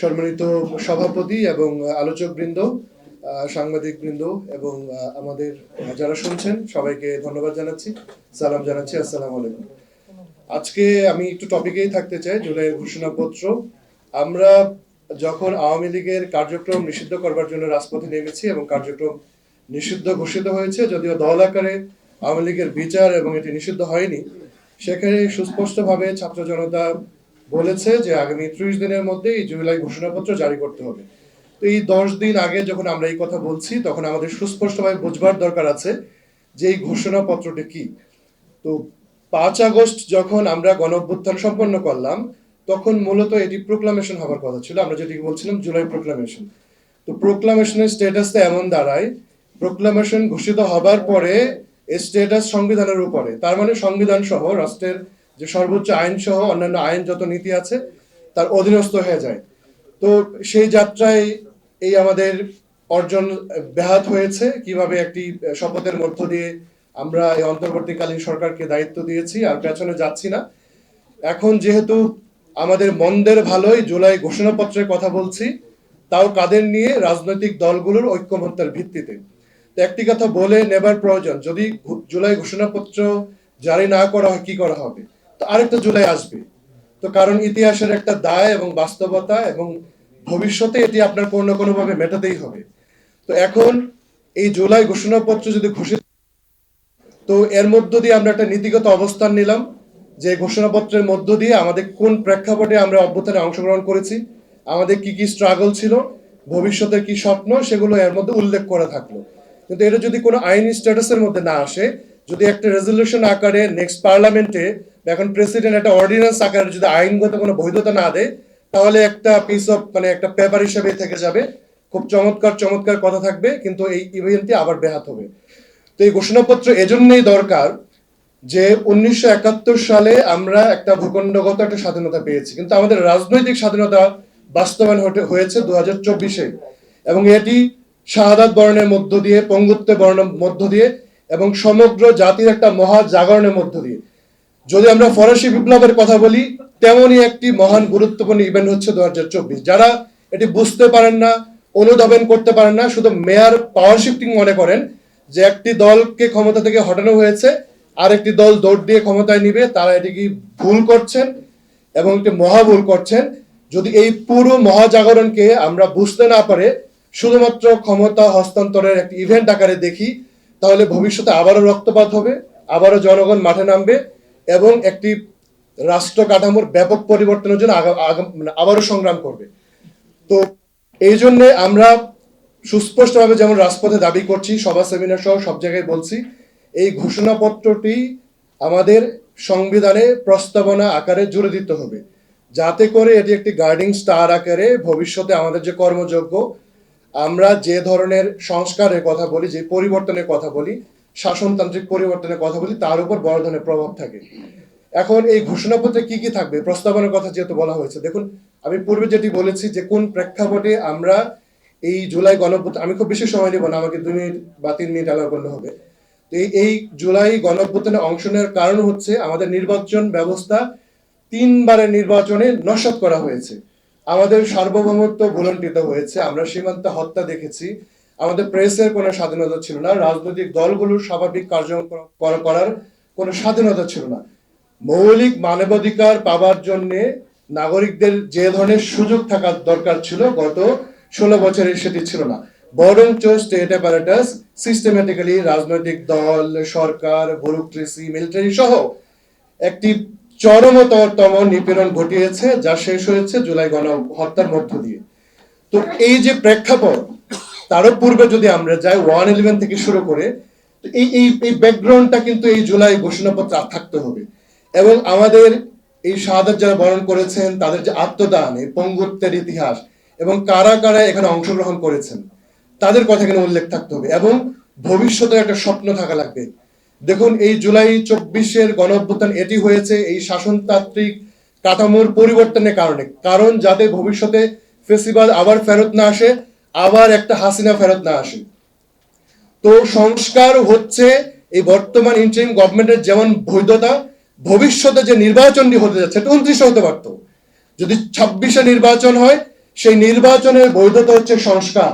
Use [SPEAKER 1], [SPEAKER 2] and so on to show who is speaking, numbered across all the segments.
[SPEAKER 1] সম্মানিত সভাপতি এবং আলোচক বৃন্দ সাংবাদিক বৃন্দ এবং আমাদের যারা শুনছেন, সবাইকে ধন্যবাদ জানাচ্ছি, সালাম জানাচ্ছি, আসসালাম আলাইকুম। আজকে আমি একটু টপিকেই থাকতে চাই, জুলাইয়ের ঘোষণাপত্র। আমরা যখন আওয়ামী লীগের কার্যক্রম নিষিদ্ধ করবার জন্য রাজপথে নেমেছি এবং কার্যক্রম নিষিদ্ধ ঘোষিত হয়েছে, যদিও দল আকারে আওয়ামী লীগের বিচার এবং এটি নিষিদ্ধ হয়নি, সেখানে সুস্পষ্টভাবে ছাত্র জনতা বলেছে যে আগামী ত্রিশ দিনের মধ্যে এই জুলাই ঘোষণাপত্র জারি করতে হবে। তো এই দশ দিন আগে যখন আমরা এই কথা বলছি, তখন আমাদের সুস্পষ্টভাবে বুঝবার দরকার আছে যে এই ঘোষণাপত্রটি কি। তো পাঁচ আগস্ট যখন আমরা গণ সম্পন্ন করলাম, তখন মূলত এটি প্রোক্লামেশন হবার কথা ছিল। আমরা যেটি বলছিলাম জুলাই প্রোক্লামেশন তো প্রোক্লামেশনের স্ট্যাটাসটা এমন দাঁড়ায় প্রোক্লামেশন ঘোষিত হবার পরে স্ট্যাটাস সংবিধানের উপরে। তার মানে সংবিধান সহ রাষ্ট্রের যে সর্বোচ্চ আইন সহ অন্যান্য আইন যত নীতি আছে, তার অধীনস্থ হয়ে যায়। তো সেই যাত্রায় এই আমাদের অর্জন ব্যাহত হয়েছে। কীভাবে একটি শপথের মধ্য দিয়ে আমরা এই অন্তর্বর্তীকালীন সরকারকে দায়িত্ব দিয়েছি, আর পেছনে যাচ্ছি না। এখন যেহেতু আমাদের মন্দের ভালোই জুলাই ঘোষণাপত্রের কথা বলছি, তাও কাদের নিয়ে রাজনৈতিক দলগুলোর ঐক্যমত্যের ভিত্তিতে। তো একটি কথা বলে নেবার প্রয়োজন, যদি জুলাই ঘোষণাপত্র জারি না করা হয়, কি করা হবে? তো আরেকটা জুলাই আসবে। তো কারণ ইতিহাসের একটা দায় এবং বাস্তবতা এবং ভবিষ্যতে এটি আপনার কোনো না কোনোভাবে মেটাতেই হবে। তো এখন এই জুলাই ঘোষণাপত্র যদি ঘোষিত তো এর মধ্য দিয়ে আমরা একটা নীতিগত অবস্থান নিলাম, যে ঘোষণাপত্রের মধ্য দিয়ে আমাদের কোন প্রেক্ষাপটে আমরা অভ্যুত্থানে অংশগ্রহণ করেছি, আমাদের কি কি স্ট্রাগল ছিল, ভবিষ্যতের কি স্বপ্ন, সেগুলো এর মধ্যে উল্লেখ করা থাকল। কিন্তু এটা যদি কোনো আইনি স্ট্যাটাসের মধ্যে না আসে, যদি একটা রেজলিউশন আকারে নেক্সট পার্লামেন্টে এখন প্রেসিডেন্ট একটা অর্ডিন্যান্স আকারে যদি আইনগত কোনো বৈধতা না দেয়, তাহলে একটা পিস অফ মানে একটা পেপার হিসেবে থেকে যাবে। খুব চমৎকার চমৎকার কথা থাকবে, কিন্তু এই ইভেন্টটি আবার ব্যাহত হবে। তো এই ঘোষণাপত্র এজন্যই দরকার যে উনিশশো একাত্তর সালে আমরা একটা ভূখণ্ডগত একটা স্বাধীনতা পেয়েছি। কিন্তু আমাদের রাজনৈতিক স্বাধীনতা বাস্তবায়ন হয়েছে দু হাজার চব্বিশে। এবং এটি শাহাদাত বর্ণের মধ্য দিয়ে পঙ্গুত্ব বর্ণের মধ্য দিয়ে এবং সমগ্র জাতির একটা মহা জাগরণের মধ্য দিয়ে। যদি আমরা ফরাসি বিপ্লবের কথা বলি, তেমনই একটি মহান গুরুত্বপূর্ণ ইভেন্ট হচ্ছে দু হাজার চব্বিশ যারা এটি বুঝতে পারেন না, অনুধাবন করতে পারেন না, শুধু মেয়ার পাওয়ার শিফটিং মনে করেন যে একটি দলকে ক্ষমতা থেকে হটানো হয়েছে, আর একটি দল দৌড় দিয়ে ক্ষমতায় নিবে, তারা এটি কি ভুল করছেন এবং একটি মহা ভুল করছেন? যদি এই পুরো মহাজাগরণকে আমরা বুঝতে না পারে, শুধুমাত্র ক্ষমতা হস্তান্তরের একটি ইভেন্ট আকারে দেখি, তাহলে ভবিষ্যতে আবারও রক্তপাত হবে, আবারও জনগণ মাঠে নামবে এবং একটি রাষ্ট্র কাঠামোর ব্যাপক পরিবর্তনের জন্য মানে আবারও সংগ্রাম করবে। তো এই জন্য আমরা সুস্পষ্টভাবে যেমন রাজপথে দাবি করছি, সভা সেমিনার সহ সব জায়গায় বলছি, এই ঘোষণাপত্রটি আমাদের সংবিধানে প্রস্তাবনা আকারে জুড়ে দিতে হবে। যাতে করে এটি একটি গার্ডিং স্টার আকারে ভবিষ্যতে আমাদের যে কর্মযোগ্য, আমরা যে ধরনের সংস্কারের কথা বলি, যে পরিবর্তনের কথা বলি শাসনতান্ত্রিক পরিবর্তনের কথা বলি, তার উপর বড় ধরনের প্রভাব থাকে। এখন এই ঘোষণাপত্রে কি কি থাকবে? প্রস্তাবনার কথা যেহেতু বলা হয়েছে। দেখুন, আমি পূর্বে যেটি বলেছি যে কোন প্রেক্ষাপটে আমরা এই জুলাই গণভ্যুত্থান আমি খুব বেশি সময় নেব না, আমাকে দুই মিনিট বা তিন মিনিট আলাদা করলে হবে। তো এই জুলাই গণভ্যুত্থানে অংশ নেওয়ার কারণ হচ্ছে আমাদের নির্বাচন ব্যবস্থা তিনবারের নির্বাচনে নস্বাত করা হয়েছে। আমাদের সার্বভৌমত্ব ভুলণ্ঠিত হয়েছে। আমরা সীমান্তে হত্যা দেখেছি। আমাদের প্রেসের কোনো স্বাধীনতা ছিল না, রাজনৈতিক দলগুলোর স্বাভাবিক কার্যক্রম করা- করার কোনো স্বাধীনতা ছিল না। মৌলিক মানবাধিকার পাবার জন্য নাগরিকদের যে ধরনের সুযোগ থাকার দরকার ছিল গত ষোলো বছরে সেটি ছিল না। বরঞ্চ স্টেট অ্যাপারেটাস সিস্টেম্যাটিক্যালি রাজনৈতিক দল, সরকার, ব্যুরোক্রেসি, মিলিটারি সহ একটি চরমতম নিপীড়ন ঘটিয়েছে, যা শেষ হয়েছে জুলাই গণ হত্যার মধ্য দিয়ে। তো এই যে প্রেক্ষাপট তারও পূর্বে যদি আমরা যাই ওয়ান ইলেভেন থেকে শুরু করে এই এই ব্যাকগ্রাউন্ডটা কিন্তু এই জুলাই ঘোষণাপত্র থাকতে হবে। এবং আমাদের এই শাহাদাত যারা বরণ করেছেন, তাদের যে আত্মদান, এই পঙ্গুত্বের ইতিহাস, এবং কারা কারা এখানে অংশগ্রহণ করেছেন, তাদের কথা এখানে উল্লেখ থাকতে হবে। এবং ভবিষ্যতে একটা স্বপ্ন থাকা লাগবে। দেখুন, এই জুলাই চব্বিশের গণ অভ্যুত্থান এটি হয়েছে এই শাসনতান্ত্রিক কাঠামোর পরিবর্তনের কারণে। কারণ যাতে ভবিষ্যতে ফেসিবাদ আবার ফেরত না আসে আবার একটা হাসিনা ফেরত না আসে তো সংস্কার হচ্ছে এই বর্তমান ইন্টারিম গভর্নমেন্টের যেমন বৈধতা, ভবিষ্যতে যে নির্বাচনটি হতে যাচ্ছে উনত্রিশে হতে পারতো। যদি ছাব্বিশে নির্বাচন হয়, সেই নির্বাচনের বৈধতা হচ্ছে সংস্কার।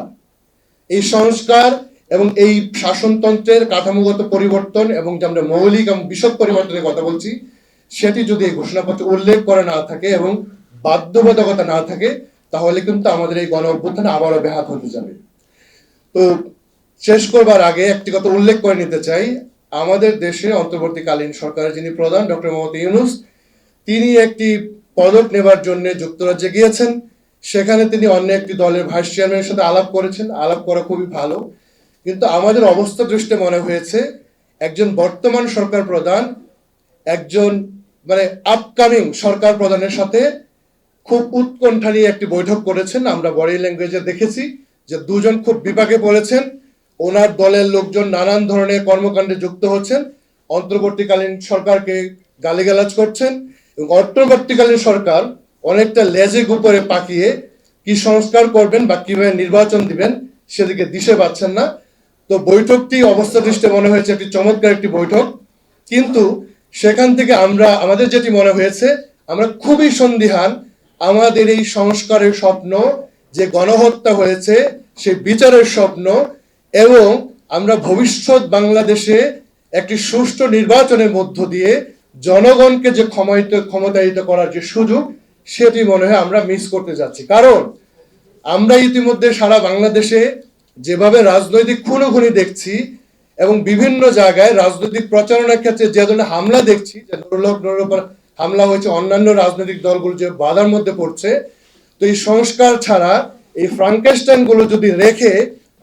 [SPEAKER 1] এই সংস্কার এবং এই শাসনতন্ত্রের কাঠামোগত পরিবর্তন এবং যে আমরা মৌলিক এবং বিশদ পরিবর্তনের কথা বলছি, সেটি যদি এই ঘোষণাপত্রে উল্লেখ করা না থাকে এবং বাধ্যবাধকতা না থাকে তাহলে কিন্তু আমাদের এই গণ অভ্যুত্থান আবারও ব্যাহত হতে যাবে। তো শেষ করবার আগে একটি কথা উল্লেখ করে নিতে চাই। আমাদের দেশে অন্তর্বর্তীকালীন সরকারের যিনি প্রধান ডক্টর মোহাম্মদ ইউনুস, তিনি একটি পদক নেবার জন্য যুক্তরাজ্যে গিয়েছেন। সেখানে তিনি অন্য একটি দলের ভাইস চেয়ারম্যানের সাথে আলাপ করেছেন। আলাপ করা খুবই ভালো। কিন্তু আমাদের অবস্থা দৃষ্টি মনে হয়েছে, একজন বর্তমান সরকার প্রধান, একজন মানে আপকামিং সরকার প্রধানের সাথে খুব উৎকণ্ঠা নিয়ে একটি বৈঠক করেছেন। আমরা বডি ল্যাঙ্গুয়েজে দেখেছি যে দুজন খুব বিপাকে পড়েছেন। ওনার দলের লোকজন নানান ধরনের কর্মকাণ্ডে যুক্ত হচ্ছেন। অন্তর্বর্তীকালীন সরকারকে গালিগালাজ করছেন এবং অন্তর্বর্তীকালীন সরকার অনেকটা লেজেক উপরে পাকিয়ে কি সংস্কার করবেন বা কীভাবে নির্বাচন দিবেন সেদিকে দিশে পাচ্ছেন না। তো বৈঠকটি অবস্থা দৃষ্টে মনে হয়েছে একটি চমৎকার একটি বৈঠক। কিন্তু সেখান থেকে আমরা, আমাদের যেটি মনে হয়েছে, আমরা খুবই সন্দিহান আমাদের এই সংস্কারের স্বপ্ন, যে গণহত্যা হয়েছে, সে বিচারের স্বপ্ন, এবং আমরা ভবিষ্যৎ বাংলাদেশে একটি সুষ্ঠু নির্বাচনের মধ্য দিয়ে জনগণকে যে ক্ষমায়িত, ক্ষমতায়িত করার যে সুযোগ, সেটি মনে হয় আমরা মিস করতে যাচ্ছি। কারণ আমরা ইতিমধ্যে সারা বাংলাদেশে যেভাবে রাজনৈতিক খুনোখুনি দেখছি, এবং বিভিন্ন জায়গায় রাজনৈতিক প্রচারণার ক্ষেত্রে যে ধরনের হামলা দেখছি, যে নুরুল হক হামলা হয়েছে অন্যান্য রাজনৈতিক দলগুলো যে বাধার মধ্যে পড়ছে। তো এই সংস্কার ছাড়া এই ফ্রাঙ্কেস্টাইনগুলো যদি রেখে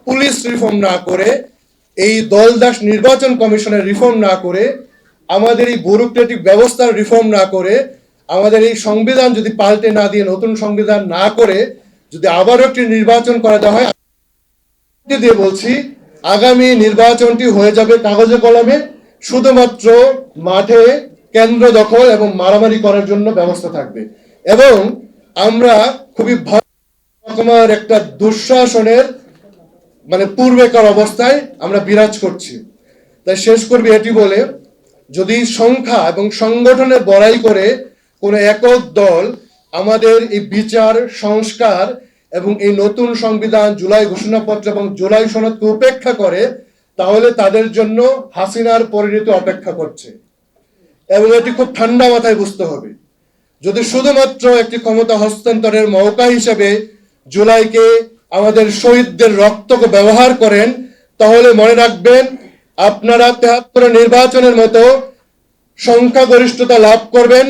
[SPEAKER 1] পুলিশ রিফর্ম না করে, এই দলদাস নির্বাচন কমিশনের রিফর্ম না করে, আমাদের এই ব্যুরোক্রেটিক ব্যবস্থার রিফর্ম না করে, আমাদের এই সংবিধান যদি পাল্টে না দিয়ে নতুন সংবিধান না করে, যদি আবারও একটি নির্বাচন করা হয় দিয়ে বলছি, আগামী নির্বাচনটি হয়ে যাবে কাগজে কলমে, শুধুমাত্র মাঠে কেন্দ্র দখল এবং মারামারি করার জন্য ব্যবস্থা থাকবে। এবং আমরা খুবই রকমের একটা দুঃশাসনের মানে পূর্বেকার অবস্থায় আমরা বিরাজ করছি। তাই শেষ করবি এটি বলে, যদি সংখ্যা এবং সংগঠনে বড়াই করে কোনো একক দল আমাদের এই বিচার, সংস্কার এবং এই নতুন সংবিধান, জুলাই ঘোষণাপত্র এবং জুলাই সনদকে উপেক্ষা করে, তাহলে তাদের জন্য হাসিনার পরিণতি অপেক্ষা করছে। এবং এটি খুব ঠান্ডা মাথায় বুঝতে হবে। যদি শুধুমাত্র একটি ক্ষমতা হস্তান্তরের মৌকা হিসেবে জুলাইকে আমাদের শহীদদের রক্তকে ব্যবহার করেন, তাহলে মনে রাখবেন আপনারা তেহাত্তর নির্বাচনের মতো সংখ্যাগরিষ্ঠতা লাভ করবেন,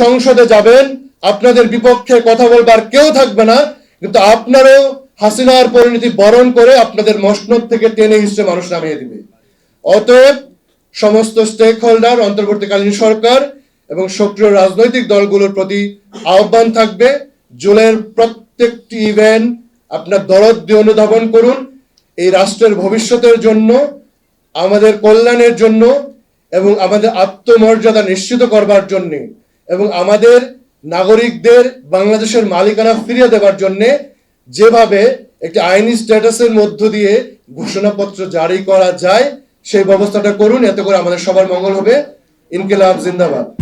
[SPEAKER 1] সংসদে যাবেন, আপনাদের বিপক্ষে কথা বলবার কেউ থাকবে না, কিন্তু আপনারও হাসিনার পরিণতি বরণ করে আপনাদের মসনদ থেকে টেনে হিসেবে মানুষ নামিয়ে দিবে। অতএব সমস্ত স্টেক হোল্ডার অন্তর্বর্তীকালীন সরকার এবং সক্রিয় রাজনৈতিক দলগুলোর প্রতি আহ্বান থাকবে। জুলাইয়ের প্রত্যেকটি ইভেন্ট আপনার দরদ দিয়ে অনুধাবন করুন। এই রাষ্ট্রের ভবিষ্যতের জন্য, আমাদের কল্যাণের জন্য এবং আমাদের আত্মমর্যাদা নিশ্চিত করবার জন্য এবং আমাদের নাগরিকদের বাংলাদেশের মালিকানা ফিরিয়ে দেবার জন্য যেভাবে একটি আইনি স্ট্যাটাসের মধ্য দিয়ে ঘোষণাপত্র জারি করা যায় সেই ব্যবস্থাটা করুন এতে করে আমাদের সবার মঙ্গল হবে। ইনকিলাব জিন্দাবাদ।